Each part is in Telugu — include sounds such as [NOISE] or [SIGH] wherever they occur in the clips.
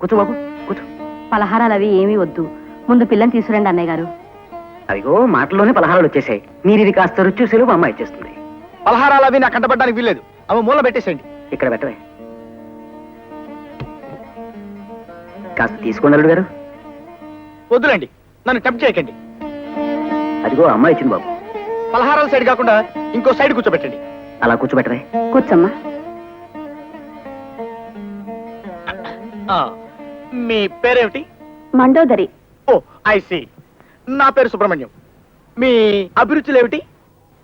కూర్చో బాబు కూర్చో. పలహారాలు అవి ఏమీ వద్దు. ముందు పిల్లని తీసుకురండి అన్నయ్య గారు. అదిగో మాటల్లోనే పలహారాలు వచ్చేసాయి. మీరు ఇది కాస్త రుచి చూసేలు మా అమ్మాయి ఇచ్చేస్తుంది పలహారాలు అవి నాకు కంటపడడానికి వీల్లేదు. అవి మూల పెట్టేసేయండి. ఇక్కడ పెట్టవే. కాస్త తీసుకోండి అల్లుడు గారు. వద్దులేండి. నన్ను టెంప్ట్ చేయకండి. అదిగో అమ్మాయి ఇచ్చింది బాబు. పలహారాల సైడ్ కాకుండా ఇంకో సైడ్ కూర్చోబెట్టండి. అలా కూర్చోబెట్టవే. కూర్చోమ్మా. ఆ, మీ పేరేమిటి? మండోదరి. Oh I see. నా పేరు సుబ్రహ్మణ్యం. మీ అభిరుచులు ఏమిటి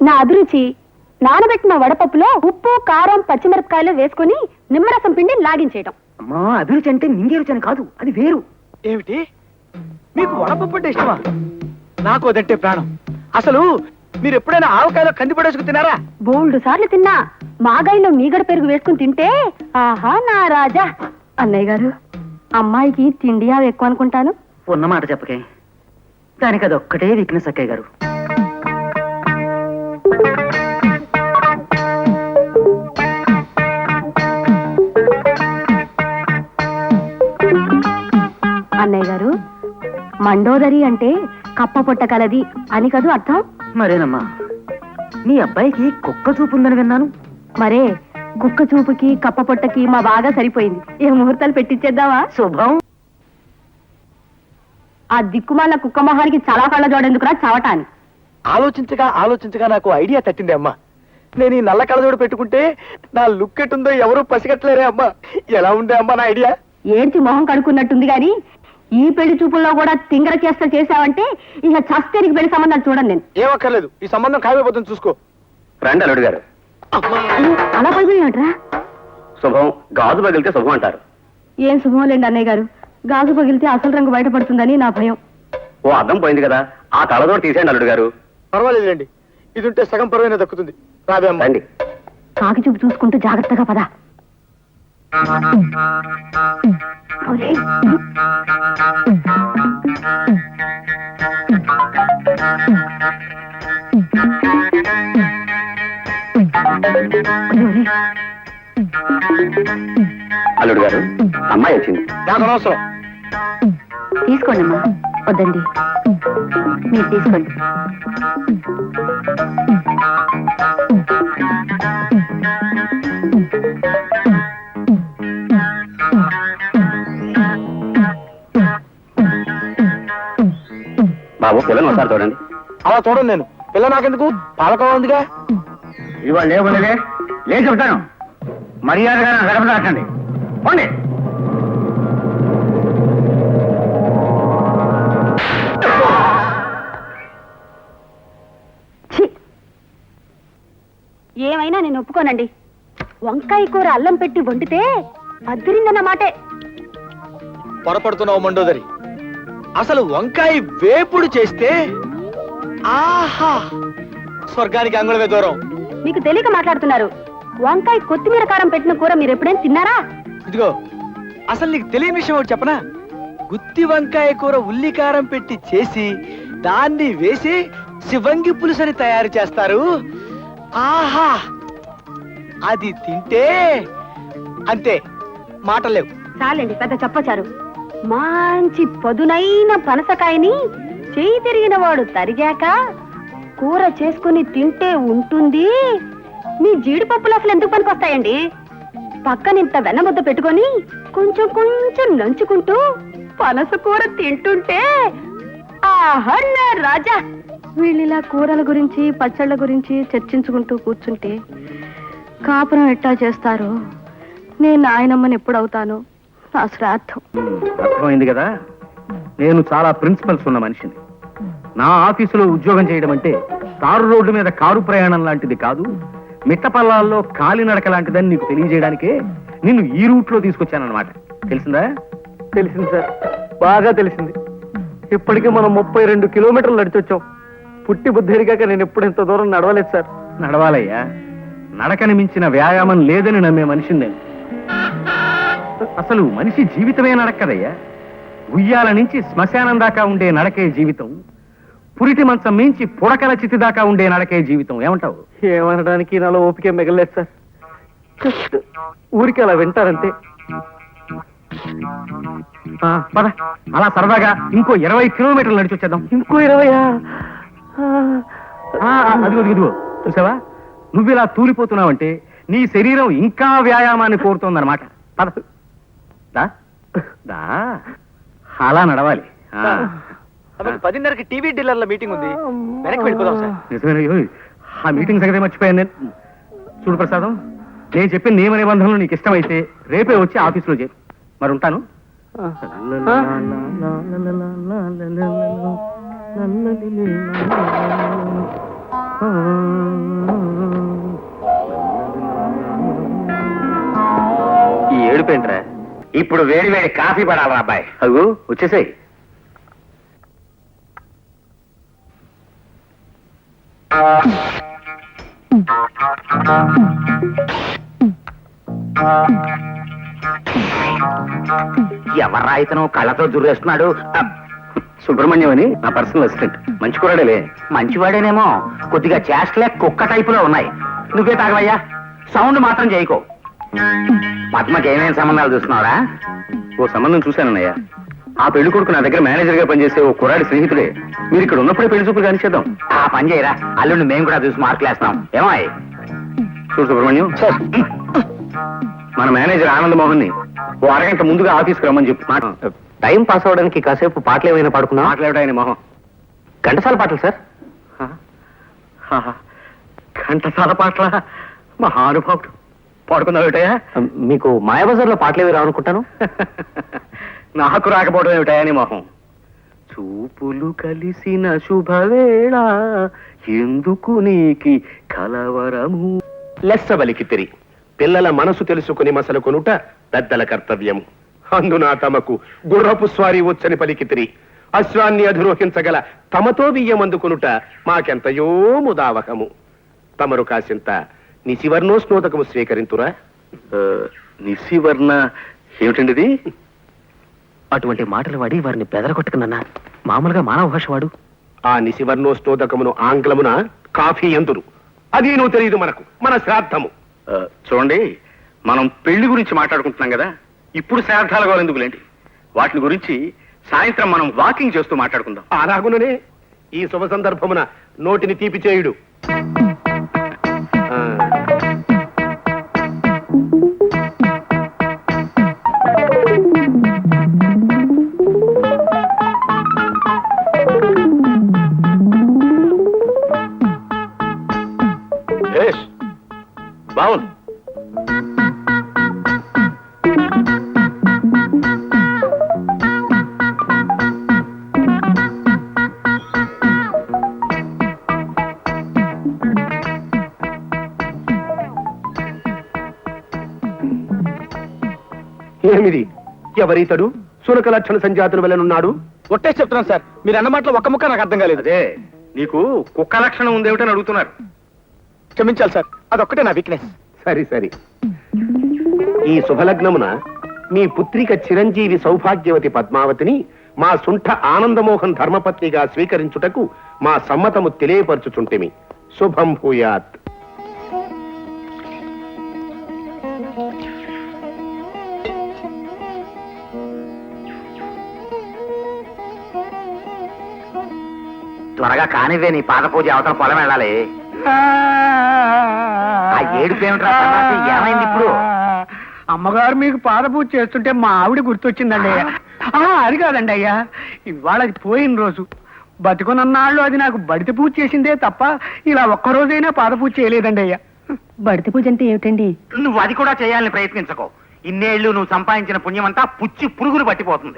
నా అభిరుచి నానబెట్టిన వడపప్పులో ఉప్పు కారం పచ్చిమిరపకాయలు వేసుకుని నిమ్మరసం పిండి లాగించేయటం. అమ్మా అభిరుచి అంటే నింగే రుచి అని కాదు అది వేరు. ఏమిటి? మీకు వడపప్పు అంటే ఇష్టమా? నాకు అదంటే ప్రాణం. అసలు మీరు ఎప్పుడైనా ఆవకాయలో కంది పడేసుకు తినారా బోల్డు సార్లు తిన్నా. మాగాయిలో మీగడ పెరుగు వేసుకుని తింటే ఆహా నా రాజా. అన్నయ్య గారు అమ్మాయికి తిండి అవి ఎక్కువ అనుకుంటాను? ఉన్న మాట చెప్పకే. దానికి అది ఒక్కటే వీక్నెస్ అక్కయ్య గారు. అన్నయ్య గారు మండోదరి అంటే కప్ప పొట్ట కలది అని కదూ అర్థం? మరేనమ్మా మీ అబ్బాయికి కుక్క చూపు ఉందని విన్నాను. మరే కుక్క చూపుకి కప్ప పొట్టకి మా బాగా సరిపోయింది. ఏ ముహూర్తాలు పెట్టించేద్దామా శుభం. ఆ దిక్కుమాల కుక్క మొహానికి చాలా కళ్ళ జోడెందుకురా చవటాని ఆలోచించగా ఆలోచించగా నాకు ఐడియా తట్టింది అమ్మా. నేను ఈ నల్ల కళ్ళజోడు పెట్టుకుంటే నా లుక్ ఎటుందో ఎవరూ పసిగట్టలేరే అమ్మా. ఎలా ఉండే అమ్మా నా ఐడియా? ఏంటి మొహం కడుక్కున్నట్టుంది గాని ఈ పెళ్ళి చూపుల్లో కూడా తింగర చేస్త చేశావంటే ఇక చస్తేనికి పెళ్ళి సంబంధాలు చూడండి నేను. ఏమక్కర్లేదు ఈ సంబంధం ఖాయమైపోతుంది చూసుకో. రండి అల్లుడు గారు. అలా శుభం గాజు పగిలితే శుభం అంటారు. ఏం శుభం లేండి అన్నయ్య గారు. గాజు పగిలితే అసలు రంగు బయటపడుతుందని నా భయం. ఓ అద్దం పోయింది కదా. ఆ కళ్ళతోటి తీసేయండి అల్లుడు గారు. పర్వాలేదులేండి. ఇది ఉంటే సగం పరువైనా దక్కుతుంది. రాబే అమ్మా. రండి. కాకి చూపు చూసుకుంటూ జాగ్రత్తగా పద. అల్లుడు గారు అమ్మాయి వచ్చింది. నాకు అనవసరం. తీసుకోండి అమ్మా వద్దండి. మీరు తీసుకోండి. బాబు పిల్లలు ఒకసారి చూడండి. అలా చూడండి నేను. పిల్ల నాకెందుకు? పాలకోవ ఉందిగా? ఇవాళ లేవలేదే. లే చెప్తాను మర్యాదగా గడప దాటండి. పోండి! ఏమైనా నేను ఒప్పుకోనండి. వంకాయ కూర అల్లం పెట్టి వండితే అద్దరిందన్న మాటే. పొరపడుతున్నావు మండోదరి. అసలు వంకాయ వేపుడు చేస్తే ఆహా స్వర్గానికి అంగుళమే దూరం మీకు తెలియక మాట్లాడుతున్నారు. వంకాయ కొత్తిమీర కారం పెట్టిన కూర మీరు ఎప్పుడైనా తిన్నారా? ఇదిగో అసలు నీకు తెలియని విషయం ఒకటి చెప్పనా? గుత్తి వంకాయ కూర ఉల్లికారం పెట్టి చేసి దాన్ని వేసి శివంగి పులుసని తయారు చేస్తారు. ఆహా! అది తింటే అంతే మాటలేవు చాలండి పెద్ద చెప్పచారు. మంచి పదునైన పనసకాయని చేయి తిరిగిన వాడు తరిగాక కూర చేసుకుని తింటే ఉంటుంది. మీ జీడిపప్పులు అసలు ఎందుకు పనికొస్తాయండి? పక్కన ఇంత వెన్నముద్ద పెట్టుకొని కొంచెం కొంచెం నంచుకుంటూ పనస కూర తింటుంటే ఆహా నా రాజా. వీళ్ళిలా కూరల గురించి పచ్చళ్ళ గురించి చర్చించుకుంటూ కూర్చుంటే కాపురం ఎట్టా చేస్తారు? నేను నాయనమ్మని ఎప్పుడవుతాను? నా శ్రాద్ధం అర్థమైంది కదా? నేను చాలా ప్రిన్సిపల్స్ ఉన్న మనిషిని. నా ఆఫీసులో ఉద్యోగం చేయడం అంటే కారు రోడ్డు మీద కారు ప్రయాణం లాంటిది కాదు. మిట్టపల్లాల్లో కాలినడక లాంటిదని నీకు తెలియజేయడానికే నిన్ను ఈ రూట్లో తీసుకొచ్చానన్నమాట. తెలిసిందా? తెలిసింది సార్. బాగా తెలిసింది. ఇప్పటికే మనం ముప్పై రెండు కిలోమీటర్లు నడిచొచ్చాం. పుట్టి బుద్ధిరిగాక నేను ఎప్పుడు ఇంత దూరం నడవలేదు సార్. నడవాలయ్యా. నడకని మించిన వ్యాయామం లేదని నమ్మే మనిషిని నేను. అసలు మనిషి జీవితమే నడక్కదయ్యా. ఉయ్యాల నుంచి శ్మశానం దాకా ఉండే నడకే జీవితం. పురిటి మంచం మించి పుడకల చితి దాకా ఉండే నడకే జీవితం. ఏమంటావు? ఏమనడానికి నాలో ఓపిక మిగలేదు సార్. జస్ట్ ఊరికి అలా వింటారంతే. ఆ, పద. అలా సరదాగా ఇంకో ఇరవై కిలోమీటర్లు నడిచి వచ్చేద్దాం. ఇంకో ఇరవయా? ఆ, ఆ, అదిగో చూసావా? నువ్వు ఇలా తూలిపోతున్నావంటే నీ శరీరం ఇంకా వ్యాయామాన్ని కోరుతోందన్నమాట. పద. దా. దా. అలా నడవాలి. ఆ. పదిన్నరకి టీవీ డీలర్ల మీటింగ్ ఉంది వెనక్కి వెళ్ళిపోదాం సార్ ఆ మీటింగ్ సంగతి మర్చిపోయాను నేను చూడు ప్రసాదం నేను చెప్పిన నియమ నిబంధనలు నీకు ఇష్టమైతే రేపే వచ్చి ఆఫీసులో చేరు మరి ఉంటాను ఈ ఏడుపేంట్రా ఇప్పుడు వేడి వేడి కాఫీ పడాలరా అబ్బాయి అదిగో వచ్చేసాయి ఎవర్రా ఇతను కళ్ళతో దుర్రేస్తున్నాడు సుబ్రహ్మణ్యం అని నా పర్సనల్ అసిస్టెంట్. మంచి కూడాడేలే మంచివాడేనేమో. కొద్దిగా చేష్టలే కుక్క టైపులో ఉన్నాయి. నువ్వే తాగవయ్యా. సౌండ్ మాత్రం చేయకో. పద్మకి ఏమేమి సంబంధాలు చూస్తున్నావురా? ఓ సంబంధం చూశానన్నయ్యా. ఆ పెళ్ళి కొడుకు నా దగ్గర మేనేజర్గా పనిచేసే ఓ కుర్రాడి స్నేహితుడే. మీరు ఇక్కడ ఉన్నప్పుడే పెళ్ళి చూపులు కానిచేద్దాం ఆ పని చేయరా. అల్లుండి మేము కూడా చూసి మార్కులు వేస్తాం. ఏమాయ్? చూడు సుబ్రహ్మణ్యం. మన మేనేజర్ ఆనంద్ మోహన్ని ఓ అరగంట ముందుగా ఆఫీస్కి రమ్మని చెప్పు. టైం పాస్ అవడానికి కాసేపు పాటలు ఏమైనా పాడుకుందాం మాట్లాడు ఆయన మొహం. ఘంటసాల పాటలు సార్. ఘంటసాల పాటల? మహానుభావుడు పాడుకుందాం ఏమిటయా మీకు మాయాబజార్లో పాటలు ఏవి రావనుకుంటాను? [LAUGHS] నాకు రాకపోవడం ఏమిటయా నీ మొహం. చూపులు కలిసిన శుభవేళ ఎందుకు నీకి కలవరము? లెస్స బలికితిరి పిల్లల మనసు తెలుసుకుని మసలు కొనుట పెద్దల కర్తవ్యం అందున తమకు గుర్రపు స్వారీ వచ్చని పలికితిరి అశ్వాన్ని అధిరోహించగల తమతో బియ్యమందుకొనుట మాకెంతయో ముదావహము. తమరు కాసింత నిశివర్ణోస్నోదకము స్వీకరింతురా? నిశివర్ణ ఏమిటండి ఇది అటువంటి మాటలు వాడి వారిని బెదరగొట్టుకున్నా మామూలుగా మానవ భాష వాడు. ఆ నిశివర్ణోస్నోదకమును ఆంగ్లమున కాఫీ ఎందురు? అదేనో తెలియదు మనకు మన శ్రాద్ధము. చూడండి మనం పెళ్ళి గురించి మాట్లాడుకుంటున్నాం కదా ఇప్పుడు శ్రాద్ధాల గోలు ఎందుకులేండి వాటిని గురించి సాయంత్రం మనం వాకింగ్ చేస్తూ మాట్లాడుకుందాం. అలాగుననే ఈ శుభ సందర్భమున నోటిని తీపి చేయుడు బాగుంది ఏమిది? ఎవరితడు? సునక లక్షణ సంజాతుల వలనున్నాడు ఒట్టే చెప్తున్నాను సార్. మీరు అన్న మాటలో ఒక్క ముక్క నాకు అర్థం కాలేదు. అదే నీకు కుక్క లక్షణం ఉందేమిటని అడుగుతున్నారు. క్షమించాలి సార్. అదొక్కటే నా వీక్నెస్ సరి సరి. ఈ శుభలగ్నమున మీ పుత్రిక చిరంజీవి సౌభాగ్యవతి పద్మావతిని మా సుంఠ ఆనందమోహన్ ధర్మపత్నిగా స్వీకరించుటకు మా సమ్మతము తెలియపరచుచుంటిమి. శుభం భూయాత్. త్వరగా కానివే నీ పాద పూజ అవతల పొలం వెళ్ళాలి. ఏమైంది ఇప్పుడు? అమ్మగారు మీకు పాదపూజ చేస్తుంటే మా ఆవిడ గుర్తొచ్చిందండి అది కాదండి అయ్యా. ఇవాళ అది పోయిన రోజు. బతుకునన్నాళ్ళు అది నాకు బడిత పూజ చేసిందే తప్ప ఇలా ఒక్క రోజైనా పాదపూజ చేయలేదండి అయ్యా. బడిత పూజ అంటే ఏమిటండి? నువ్వు అది కూడా చేయాలని ప్రయత్నించకో. ఇన్నేళ్ళు నువ్వు సంపాదించిన పుణ్యమంతా పుచ్చి పురుగులు పట్టిపోతుంది.